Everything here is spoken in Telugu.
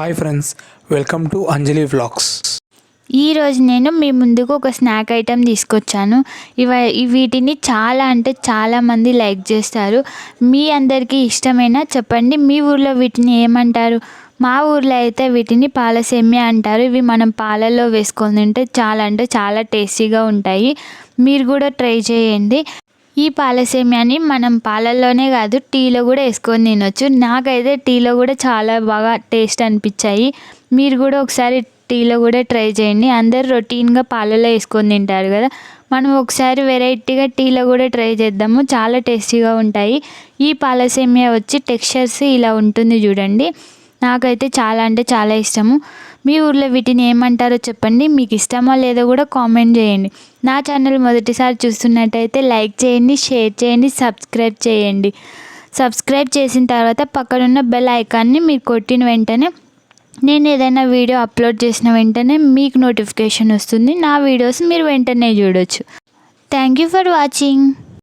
Hi friends welcome to Anjali vlogs ఈరోజు నేను మీ ముందుకు ఒక స్నాక్ ఐటెం తీసుకొచ్చాను. ఇవ వీటిని చాలా అంటే చాలామంది లైక్ చేస్తారు. మీ అందరికీ ఇష్టమైనా చెప్పండి. మీ ఊర్లో వీటిని ఏమంటారు? మా ఊర్లో అయితే వీటిని పాలసేమ్య అంటారు. ఇవి మనం పాలల్లో వేసుకొని తింటే చాలా అంటే చాలా టేస్టీగా ఉంటాయి. మీరు కూడా ట్రై చేయండి. ఈ పాలసేమియాని మనం పాలల్లోనే కాదు టీలో కూడా వేసుకొని తినొచ్చు. నాకైతే టీలో కూడా చాలా బాగా టేస్ట్ అనిపించాయి. మీరు కూడా ఒకసారి టీలో కూడా ట్రై చేయండి. అందరు రొటీన్గా పాలలో వేసుకొని తింటారు కదా. మనం ఒకసారి వెరైటీగా టీలో కూడా ట్రై చేద్దాము. చాలా టేస్టీగా ఉంటాయి. ఈ పాలసేమియా వచ్చి టెక్స్చర్స్ ఇలా ఉంటుంది చూడండి. నాకైతే చాలా అంటే చాలా ఇష్టము. మీ ఊర్లో వీటిని ఏమంటారో చెప్పండి. మీకు ఇష్టమో లేదో కూడా కామెంట్ చేయండి. నా ఛానల్ మొదటిసారి చూస్తున్నట్టయితే లైక్ చేయండి షేర్ చేయండి సబ్స్క్రైబ్ చేయండి. సబ్స్క్రైబ్ చేసిన తర్వాత పక్కనున్న బెల్ ఐకాన్ని మీరు కొట్టిన వెంటనే నేను ఏదైనా వీడియో అప్లోడ్ చేసిన వెంటనే మీకు నోటిఫికేషన్ వస్తుంది. నా వీడియోస్ మీరు వెంటనే చూడొచ్చు. Thank you for watching.